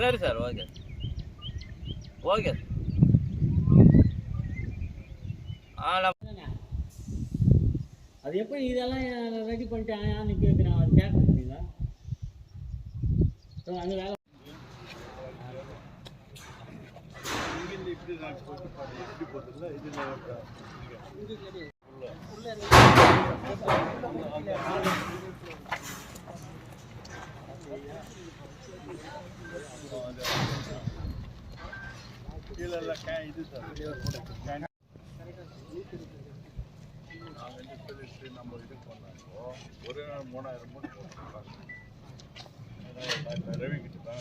சரி sir okay. Okay. அது எப்படி இதெல்லாம் ரெடி பண்ணிட்டு கேட்குறேன் அது கேட்க முடியுங்களா? ஸோ அந்த வேலை இதுல கீழே எல்லாம் கே இது சார் கேன் நாங்கள் வந்து சொல்லிட்டு நம்ம இது பண்ணாங்கோ ஒரு நாள் மூணாயிரம் மூணு ரவி கிட்ட தான்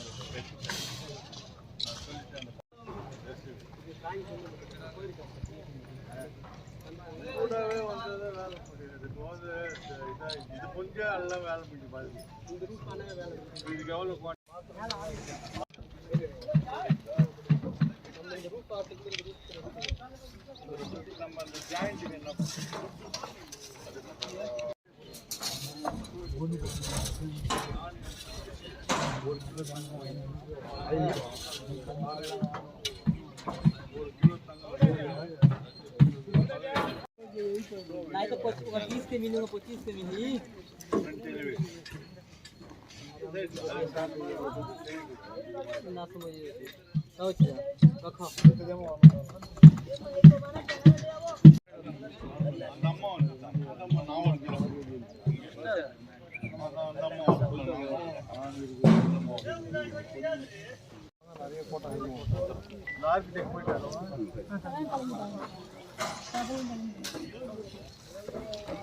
நான் அந்த கூடவே வந்தது வேலை முடியுது இப்போ இது கொஞ்சம் எல்லாம் வேலை முடிஞ்சு பாருங்க இதுக்கு எவ்வளோ नहीं तो पच्चीस के मिलूंगा पच्चीस के मिली ना समझ रखो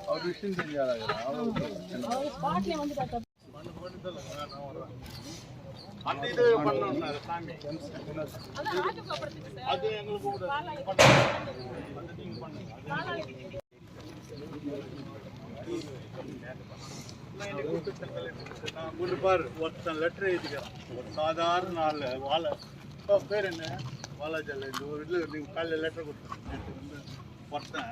அவர் விஷயம் தெரியாதா அந்த இது பண்ணணும் சாமி அது எங்களுக்கு நீங்க பண்ணுங்க கொண்டு பாரு. ஒருத்தன் லெட்டர் எழுதிக்கிறான். ஒரு சாதாரண ஆள் வாழை. இப்போ பேர் என்ன? வாலாஜால இந்த ஒரு இதில் நீங்கள் காலையில் லெட்டர் கொடுத்தேன் ஒருத்தன்